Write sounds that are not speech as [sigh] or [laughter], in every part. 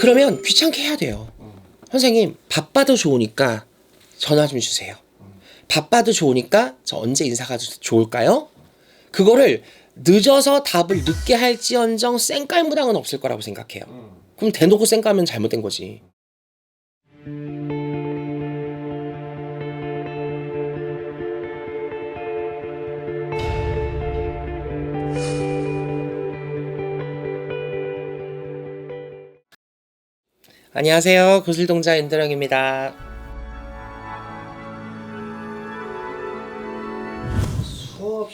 그러면 귀찮게 해야 돼요. 선생님 바빠도 좋으니까 전화 좀 주세요. 바빠도 좋으니까 저 언제 인사가 조- 좋을까요? 그거를 늦어서 답을 늦게 할지언정 쌩깔 무당은 없을 거라고 생각해요. 그럼 대놓고 쌩까면 잘못된 거지. 안녕하세요. 구슬동자 윤드령입니다.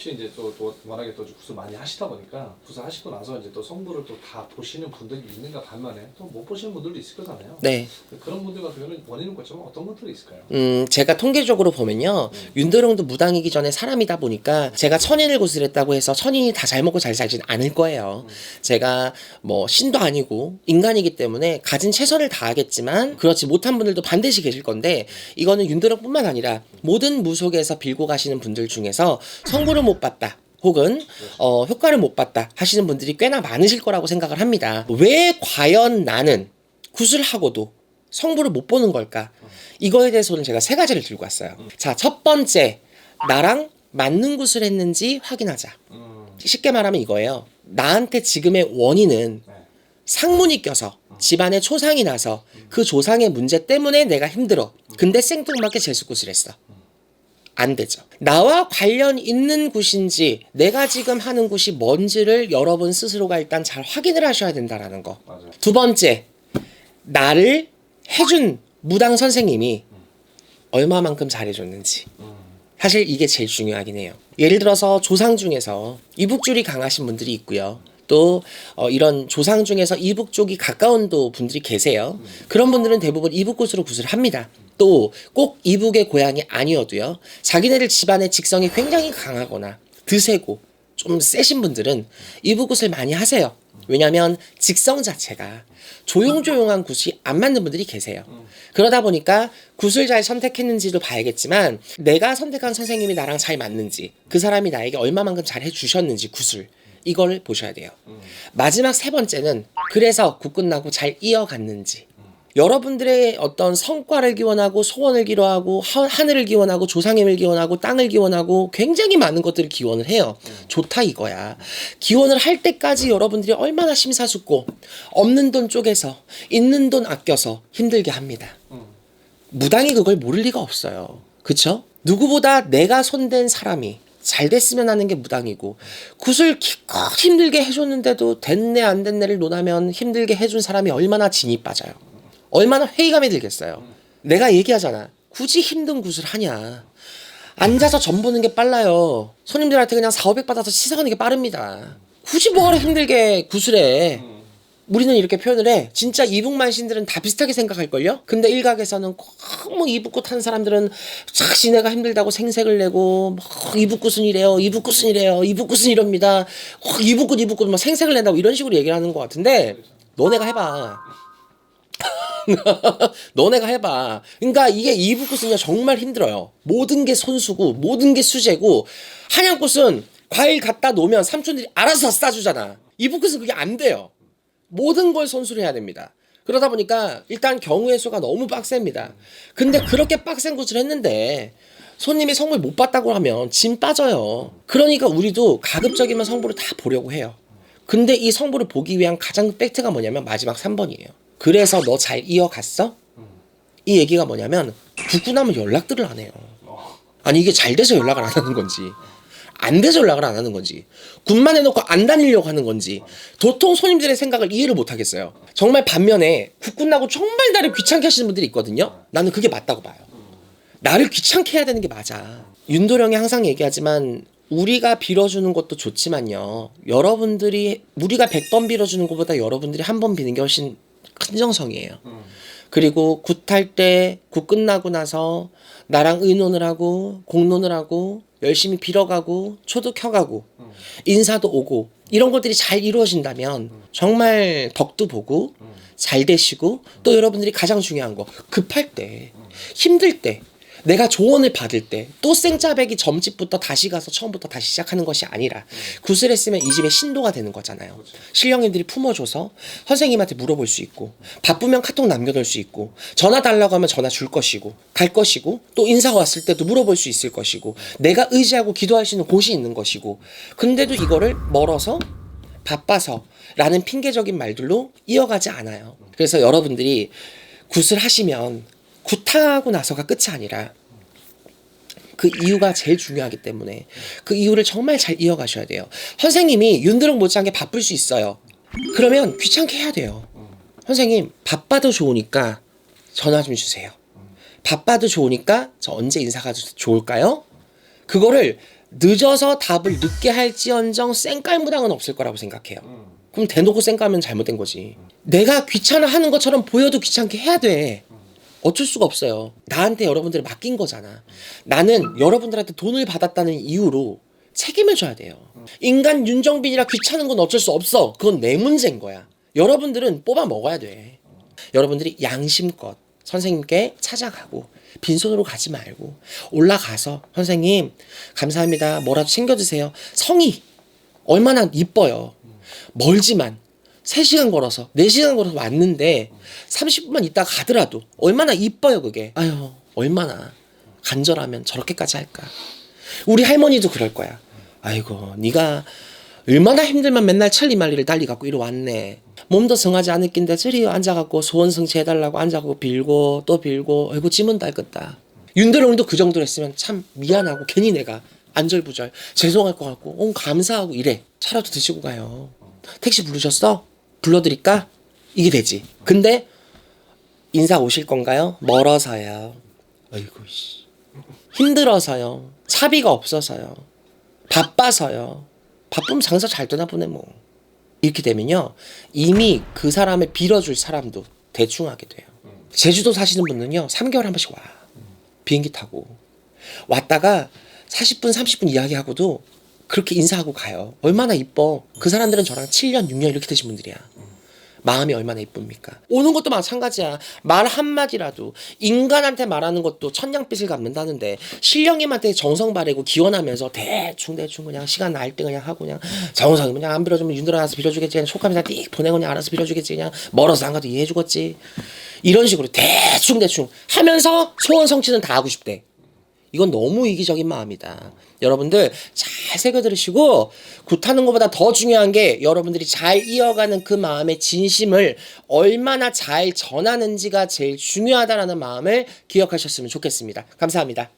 없이 이제 또, 또 워낙에 또 구슬 많이 하시다 보니까 구슬 하시고 나서 이제 또 성부를 또다 보시는 분들이 있는가 반면에 또 못 보시는 분들도 있을 거잖아요. 네. 그런 분들 같은 경우는 원인은 거점 어떤 것들이 있을까요? 음, 제가 통계적으로 보면요. 윤도령도 무당이기 전에 사람이다 보니까 제가 천인을 구슬했다고 해서 천인이 다 잘 먹고 잘 살진 않을 거예요. 제가 뭐 신도 아니고 인간이기 때문에 가진 최선을 다하겠지만 그렇지 못한 분들도 반드시 계실 건데 이거는 윤도령뿐만 아니라 모든 무속에서 빌고 가시는 분들 중에서 성부를 못 봤다. 혹은 어, 효과를 못 봤다 하시는 분들이 꽤나 많으실 거라고 생각을 합니다. 왜 과연 나는 구슬하고도 성부를 못 보는 걸까? 이거에 대해서는 제가 세 가지를 들고 왔어요. 자, 첫 번째, 나랑 맞는 구슬 했는지 확인하자. 음, 쉽게 말하면 이거예요. 나한테 지금의 원인은 네. 상문이 껴서 집안에 초상이 나서 그 조상의 문제 때문에 내가 힘들어. 근데 생뚱맞게 재수굿을 했어. 안 되죠. 나와 관련 있는 굿인지 내가 지금 하는 굿이 뭔지를 여러분 스스로가 일단 잘 확인을 하셔야 된다라는 거. 맞아요. 두 번째, 나를 해준 무당 선생님이 얼마만큼 잘해줬는지. 사실 이게 제일 중요하긴 해요. 예를 들어서 조상 중에서 이북줄이 강하신 분들이 있고요. 또 어, 이런 조상 중에서 이북 쪽이 가까운 또 분들이 계세요. 그런 분들은 대부분 이북 곳으로 굿을 합니다. 또 꼭 이북의 고향이 아니어도요. 자기네들 집안의 직성이 굉장히 강하거나 드세고 좀 세신 분들은 이북굿을 많이 하세요. 왜냐하면 직성 자체가 조용조용한 굿이 안 맞는 분들이 계세요. 그러다 보니까 굿을 잘 선택했는지도 봐야겠지만 내가 선택한 선생님이 나랑 잘 맞는지 그 사람이 나에게 얼마만큼 잘 해주셨는지 굿을 이걸 보셔야 돼요. 마지막 세 번째는 그래서 굿 끝나고 잘 이어갔는지 여러분들의 어떤 성과를 기원하고 소원을 기원하고 하, 하늘을 기원하고 조상님을 기원하고 땅을 기원하고 굉장히 많은 것들을 기원을 해요. 좋다 이거야. 기원을 할 때까지 여러분들이 얼마나 심사숙고 없는 돈 쪼개서 있는 돈 아껴서 힘들게 합니다. 무당이 그걸 모를 리가 없어요. 그쵸? 누구보다 내가 손댄 사람이 잘 됐으면 하는 게 무당이고 굿을 기껏 힘들게 해줬는데도 됐네 안 됐네를 논하면 힘들게 해준 사람이 얼마나 진이 빠져요. 얼마나 회의감이 들겠어요. 내가 얘기하잖아. 굳이 힘든 굿을 하냐. 앉아서 점 보는 게 빨라요. 손님들한테 그냥 4, 500 받아서 시사하는 게 빠릅니다. 굳이 뭐하러 힘들게 굿을 해. 우리는 이렇게 표현을 해. 진짜 이북만 신들은 다 비슷하게 생각할걸요? 근데 일각에서는 꼭뭐 이북굿 하는 사람들은 자신애가 힘들다고 생색을 내고 뭐 이북굿은 이래요. 이북굿은 이래요. 이북굿은 이럽니다. 꼭 이북굿 이북굿 뭐 생색을 낸다고 이런 식으로 얘기를 하는 것 같은데 너네가 해봐. [laughs] 너네가 해봐. 그러니까 이게 이북꽃은요 정말 힘들어요. 모든 게 손수고 모든 게 수제고 한양꽃은 과일 갖다 놓으면 삼촌들이 알아서 다 싸주잖아. 이북꽃은 그게 안 돼요. 모든 걸 손수를 해야 됩니다. 그러다 보니까 일단 경우의 수가 너무 빡셉니다. 근데 그렇게 빡센 곳을 했는데 손님이 성물 못 봤다고 하면 진 빠져요. 그러니까 우리도 가급적이면 성부를 다 보려고 해요. 근데 이 성부를 보기 위한 가장 큰 팩트가 뭐냐면 마지막 3번이에요. 그래서 너 잘 이어갔어? 이 얘기가 뭐냐면 죽고 나면 연락들을 안 해요. 아니 이게 잘 돼서 연락을 안 하는 건지 안 돼서 연락을 안 하는 건지 군만 해놓고 안 다니려고 하는 건지 도통 손님들의 생각을 이해를 못 하겠어요. 정말 반면에 국 끝나고 정말 나를 귀찮게 하시는 분들이 있거든요. 나는 그게 맞다고 봐요. 나를 귀찮게 해야 되는 게 맞아. 윤도령이 항상 얘기하지만 우리가 빌어주는 것도 좋지만요. 여러분들이 우리가 100번 빌어주는 것보다 여러분들이 한 번 비는 게 훨씬 큰 정성이에요. 그리고 굿할 때 굿 끝나고 나서 나랑 의논을 하고 공론을 하고 열심히 빌어가고 초도 켜가고 인사도 오고 이런 것들이 잘 이루어진다면 정말 덕도 보고 잘 되시고 또 여러분들이 가장 중요한 거 급할 때 힘들 때 내가 조언을 받을 때 또 생짜배기 점집부터 다시 가서 처음부터 다시 시작하는 것이 아니라 굿을 했으면 이 집의 신도가 되는 거잖아요. 신령님들이 품어줘서 선생님한테 물어볼 수 있고 바쁘면 카톡 남겨놓을 수 있고 전화 달라고 하면 전화 줄 것이고 갈 것이고 또 인사가 왔을 때도 물어볼 수 있을 것이고 내가 의지하고 기도할 수 있는 곳이 있는 것이고 근데도 이거를 멀어서 바빠서 라는 핑계적인 말들로 이어가지 않아요. 그래서 여러분들이 굿을 하시면 굿하고 나서가 끝이 아니라 그 이유가 제일 중요하기 때문에 그 이유를 정말 잘 이어가셔야 돼요. 선생님이 윤드릉 못지않게 바쁠 수 있어요. 그러면 귀찮게 해야 돼요. 선생님 바빠도 좋으니까 전화 좀 주세요. 바빠도 좋으니까 저 언제 인사가 좋을까요? 그거를 늦어서 답을 늦게 할지언정 쌩깔 무당은 없을 거라고 생각해요. 그럼 대놓고 쌩까면 잘못된 거지. 내가 귀찮아 하는 것처럼 보여도 귀찮게 해야 돼. 어쩔 수가 없어요. 나한테 여러분들을 맡긴 거잖아. 나는 여러분들한테 돈을 받았다는 이유로 책임을 져야 돼요. 인간 윤정빈이라 귀찮은 건 어쩔 수 없어. 그건 내 문제인 거야. 여러분들은 뽑아 먹어야 돼. 여러분들이 양심껏 선생님께 찾아가고 빈손으로 가지 말고 올라가서 선생님 감사합니다. 뭐라도 챙겨주세요. 성이 얼마나 이뻐요. 멀지만 3시간 걸어서 4시간 걸어서 왔는데 30분만 있다가 가더라도 얼마나 이뻐요 그게. 아유 얼마나 간절하면 저렇게까지 할까. 우리 할머니도 그럴 거야. 아이고 네가 얼마나 힘들면 맨날 천리말리를 달리 갖고 이리 왔네. 몸도 성하지 않을 낀데 저리 앉아갖고 소원 성취해달라고 앉아갖고 빌고 또 빌고 아이고 지문 달겠다. 윤대롱도 그 정도로 했으면 참 미안하고 괜히 내가 안절부절 죄송할 것 같고 어, 감사하고 이래. 차라도 드시고 가요. 택시 부르셨어? 불러드릴까? 이게 되지. 근데 인사 오실 건가요? 멀어서요. 아이고 씨. 힘들어서요. 차비가 없어서요. 바빠서요. 바쁘면 장사 잘 되나 보네 뭐. 이렇게 되면요. 이미 그 사람을 빌어줄 사람도 대충 하게 돼요. 제주도 사시는 분은요. 3개월에 한 번씩 와. 비행기 타고. 왔다가 40분, 30분 이야기하고도 그렇게 인사하고 가요. 얼마나 이뻐. 그 사람들은 저랑 7년, 6년 이렇게 되신 분들이야. 마음이 얼마나 이쁩니까? 오는 것도 마찬가지야. 말 한마디라도 인간한테 말하는 것도 천냥빛을 갚는다는데 신령님한테 정성 바르고 기원하면서 대충 대충 그냥 시간 날 때 그냥 하고 그냥 정성 그냥 안 빌어주면 윤들어 알아서 빌어주겠지 그냥 촉감이나 띡 보내고 그냥 알아서 빌어주겠지 그냥 멀어서 안 가도 이해해 주겠지 이런 식으로 대충 대충 하면서 소원 성취는 다 하고 싶대. 이건 너무 이기적인 마음이다. 여러분들 잘 새겨 들으시고 굿하는 것보다 더 중요한 게 여러분들이 잘 이어가는 그 마음의 진심을 얼마나 잘 전하는지가 제일 중요하다라는 마음을 기억하셨으면 좋겠습니다. 감사합니다.